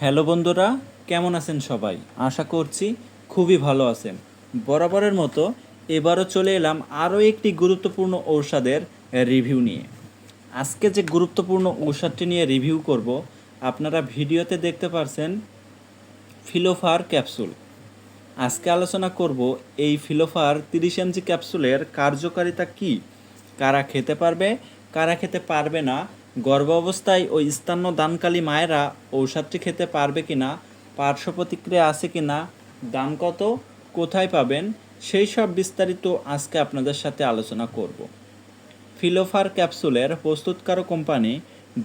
Hello বন্ধুরা, কেমন আছেন সবাই? আশা করছি খুবই ভালো আছেন। বরাবরের মতো এবারও চলে এলাম আরও একটি গুরুত্বপূর্ণ ঔষধের রিভিউ নিয়ে। আজকে যে গুরুত্বপূর্ণ ঔষধটি নিয়ে রিভিউ করব, আপনারা ভিডিওতে দেখতে পারছেন ফিলোফার ক্যাপসুল। আজকে আলোচনা করব এই ফিলোফার তিরিশ এমজি ক্যাপসুলের কার্যকারিতা কি, কারা খেতে পারবে, কারা খেতে পারবে না গর্ভ অবস্থায় ওই স্তন্য দানকালী মায়েরা ঔষধটি খেতে পারবে কি না পার্শ্ব প্রতিক্রিয়া আছে কি না দাম কত, কোথায় পাবেন, সেই সব বিস্তারিত আজকে আপনাদের সাথে আলোচনা করব। ফিলোফার ক্যাপসুলের প্রস্তুতকারক কোম্পানি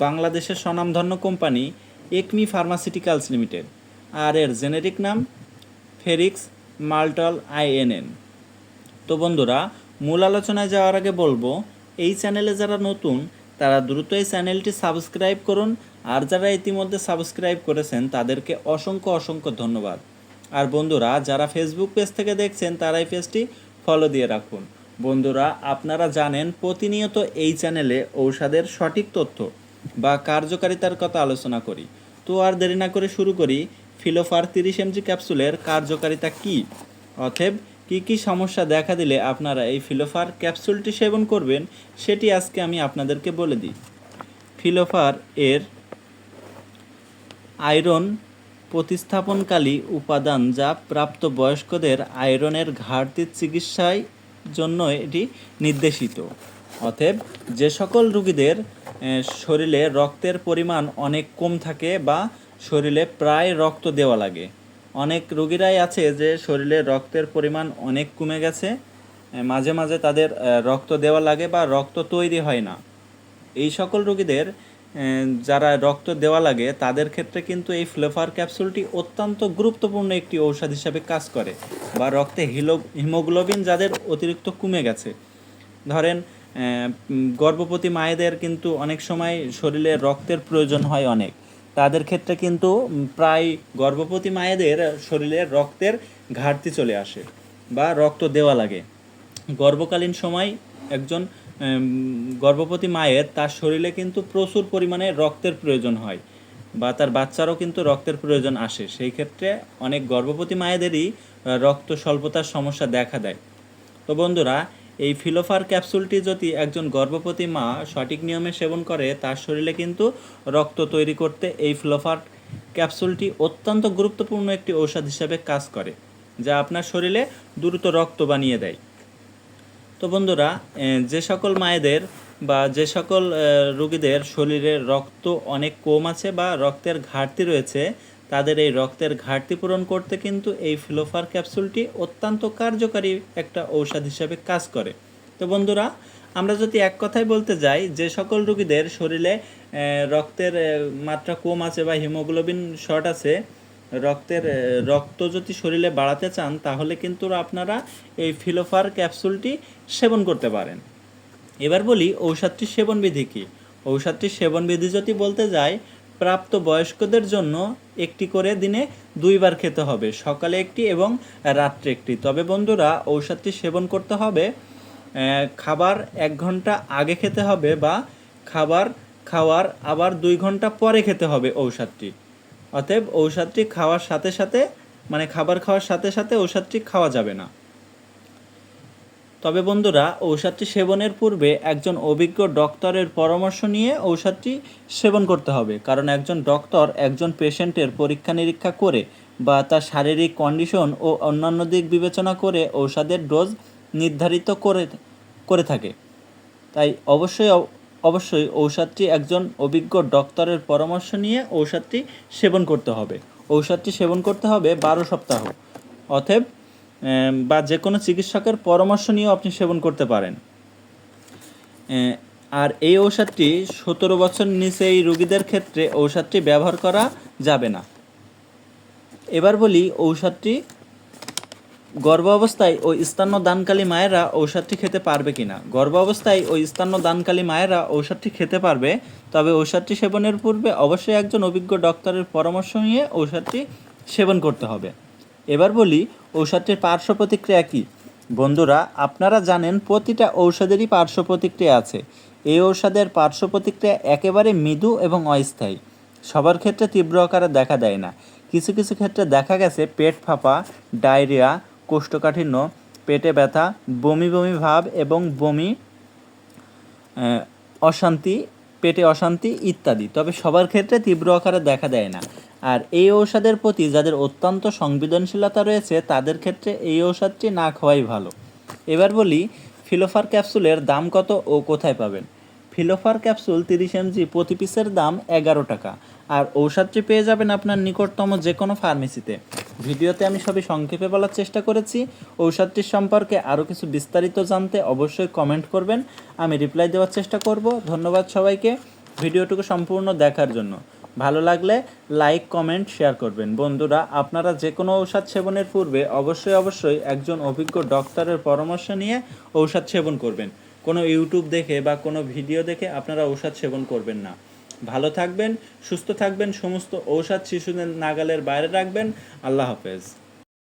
বাংলাদেশের স্বনামধন্য কোম্পানি একমি ফার্মাসিউটিক্যালস লিমিটেড, আর এর জেনেরিক নাম ফেরিক্স মাল্টল আইএনএন। তো বন্ধুরা, মূল আলোচনায় যাওয়ার আগে বলব, এই চ্যানেলে যারা নতুন তারা দ্রুত এই চ্যানেলটি সাবস্ক্রাইব করুন। আর যারা ইতিমধ্যে সাবস্ক্রাইব করেছেন, তাদেরকে অসংখ্য অসংখ্য ধন্যবাদ। আর বন্ধুরা, যারা ফেসবুক পেজ থেকে দেখছেন তারা এই পেজটি ফলো দিয়ে রাখুন। বন্ধুরা, আপনারা জানেন প্রতিনিয়ত এই চ্যানেলে ঔষধের সঠিক তথ্য বা কার্যকারিতার কথা আলোচনা করি। তো আর দেরি না করে শুরু করি ফিলোফার তিরিশ এমজি ক্যাপসুলের কার্যকারিতা কী? অতএব কী কী সমস্যা দেখা দিলে আপনারা এই ফিলোফার ক্যাপসুলটি সেবন করবেন, সেটি আজকে আমি আপনাদেরকে বলে দিই। ফিলোফার এর আয়রন প্রতিস্থাপনকালী উপাদান যা প্রাপ্ত বয়স্কদের আয়রনের ঘাটতির চিকিৎসায় জন্য এটি নির্দেশিত। অতএব যে সকল রোগীদের শরীরে রক্তের পরিমাণ অনেক কম থাকে বা শরীরে প্রায় রক্ত দেওয়া লাগে। অনেক রোগীরাই আছে যে শরীরে রক্তের পরিমাণ অনেক কমে গেছে মাঝে মাঝে তাদের রক্ত দেওয়া লাগে বা রক্ত তৈরি হয় না। এই সকল রোগীদের যারা রক্ত দেওয়া লাগে, তাদের ক্ষেত্রে কিন্তু এই ফ্লেভার ক্যাপসুলটি অত্যন্ত গুরুত্বপূর্ণ একটি ঔষধ হিসাবে কাজ করে বা রক্তে হিলো, হিমোগ্লোবিন যাদের অতিরিক্ত কমে গেছে। ধরেন গর্ভবতী মায়েদের কিন্তু অনেক সময় শরীরে রক্তের প্রয়োজন হয় অনেক। তাদের ক্ষেত্রে কিন্তু প্রায় গর্ভবতী মায়েদের শরীরে রক্তের ঘাটতি চলে আসে বা রক্ত দেওয়া লাগে। গর্ভকালীন সময় একজন গর্ভবতী মায়ের তার শরীরে কিন্তু প্রচুর পরিমাণে রক্তের প্রয়োজন হয় বা তার বাচ্চারও কিন্তু রক্তের প্রয়োজন আসে। সেই ক্ষেত্রে অনেক গর্ভবতী মায়েদেরই রক্ত স্বল্পতার সমস্যা দেখা দেয়। তো বন্ধুরা এই ফিলোফার ক্যাপসুলটি যদি একজন গর্ভবতী মা সঠিক নিয়মে সেবন করে, তার শরীরে কিন্তু রক্ত তৈরি করতে এই ফিলোফার ক্যাপসুলটি অত্যন্ত গুরুত্বপূর্ণ একটি ঔষধ হিসাবে কাজ করে, যা আপনার শরীরে দ্রুত রক্ত বানিয়ে দেয়। তো বন্ধুরা যে সকল মায়েদের বা যে সকল রোগীদের শরীরে রক্ত অনেক কম আছে বা রক্তের ঘাটতি রয়েছে তাদের এই রক্তের ঘাটতি পূরণ করতে কিন্তু এই ফিলোফার ক্যাপসুলটি অত্যন্ত কার্যকারী একটা ঔষধ হিসাবে কাজ করে। তো বন্ধুরা, আমরা যদি এক কথায় বলতে যাই, যে সকল রোগীদের শরীরে রক্তের মাত্রা কম আছে বা হিমোগ্লোবিন শর্ট আছে, রক্তের রক্ত যদি শরীরে বাড়াতে চান, তাহলে কিন্তু আপনারা এই ফিলোফার ক্যাপসুলটি সেবন করতে পারেন। এবার বলি, ঔষধটির সেবনবিধি কী? ঔষধটির সেবনবিধি যদি বলতে যাই প্রাপ্ত বয়স্কদের জন্য একটি করে দিনে দুইবার খেতে হবে, সকালে একটি এবং রাত্রে একটি। তবে বন্ধুরা, ঔষধটি সেবন করতে হবে খাবার এক ঘণ্টা আগে খেতে হবে বা খাবার খাওয়ার আবার দুই ঘণ্টা পরে খেতে হবে ঔষধটি। অতএব ঔষধটি খাওয়ার সাথে সাথে মানে খাবার খাওয়ার সাথে সাথে ঔষধটি খাওয়া যাবে না। তবে বন্ধুরা, ঔষধটি সেবনের পূর্বে একজন অভিজ্ঞ ডক্টরের পরামর্শ নিয়ে ঔষধটি সেবন করতে হবে। কারণ একজন ডক্টর একজন পেশেন্টের পরীক্ষা নিরীক্ষা করে বা তার শারীরিক কন্ডিশন ও অন্যান্য দিক বিবেচনা করে ঔষধের ডোজ নির্ধারিত করে করে থাকে। তাই অবশ্যই অবশ্যই ঔষধটি একজন অভিজ্ঞ ডক্টরের পরামর্শ নিয়ে ঔষধটি সেবন করতে হবে। ঔষধটি সেবন করতে হবে বারো সপ্তাহ। অতএব বা যে কোনো চিকিৎসকের পরামর্শ নিয়েও আপনি সেবন করতে পারেন। আর এই ঔষধটি সতেরো বছর নিচে এই রোগীদের ক্ষেত্রে ঔষধটি ব্যবহার করা যাবে না। এবার বলি ঔষধটি গর্ভ অবস্থায় ওই স্তন্য দানকালী মায়েরা ঔষধটি খেতে পারবে কিনা। গর্ভ অবস্থায় ওই স্তন্য দানকালী মায়েরা ঔষধটি খেতে পারবে, তবে ঔষধটি সেবনের পূর্বে অবশ্যই একজন অভিজ্ঞ ডক্টরের পরামর্শ নিয়ে ঔষধটি সেবন করতে হবে। এবার বলি, ঔষধটির পার্শ্ব প্রতিক্রিয়া কী? বন্ধুরা, আপনারা জানেন প্রতিটা ঔষধেরই পার্শ্ব প্রতিক্রিয়া আছে। এই ঔষধের পার্শ্ব প্রতিক্রিয়া একেবারে মৃদু এবং অস্থায়ী। সবার ক্ষেত্রে তীব্র আকারে দেখা দেয় না। কিছু কিছু ক্ষেত্রে দেখা গেছে পেট ফাঁপা, ডায়রিয়া, কোষ্ঠকাঠিন্য, পেটে ব্যথা, বমি বমি ভাব এবং বমি অশান্তি, পেটে অশান্তি ইত্যাদি। তবে সবার ক্ষেত্রে তীব্র আকারে দেখা দেয় না। আর এই ঔষধের প্রতি যাদের অত্যন্ত সংবেদনশীলতা রয়েছে, তাদের ক্ষেত্রে এই ঔষধটি না খাওয়াই ভালো। এবার বলি, ফিলোফার ক্যাপসুলের দাম কত ও কোথায় পাবেন? ফিলোফার ক্যাপসুল তিরিশ এমজি প্রতি পিসের দাম এগারো টাকা। আর ঔষধটি পেয়ে যাবেন আপনার নিকটতম যে কোনো ফার্মেসিতে। ভিডিওতে আমি সবই সংক্ষেপে বলার চেষ্টা করেছি। ঔষধটির সম্পর্কে আরও কিছু বিস্তারিত জানতে অবশ্যই কমেন্ট করবেন। আমি রিপ্লাই দেওয়ার চেষ্টা করব। ধন্যবাদ সবাইকে। ভিডিওটুকু সম্পূর্ণ দেখার জন্য। ভালো লাগলে লাইক কমেন্ট শেয়ার করবেন। বন্ধুরা, আপনারা যে কোনো ঔষধ সেবনের পূর্বে অবশ্যই অবশ্যই একজন অভিজ্ঞ ডক্টরের পরামর্শ নিয়ে ঔষধ সেবন করবেন। কোনো ইউটিউব দেখে বা কোনো ভিডিও দেখে আপনারা ঔষধ সেবন করবেন না। ভালো থাকবেন, সুস্থ থাকবেন, সমস্ত ঔষধ শিশুদের নাগালের বাইরে রাখবেন। আল্লাহ হাফেজ।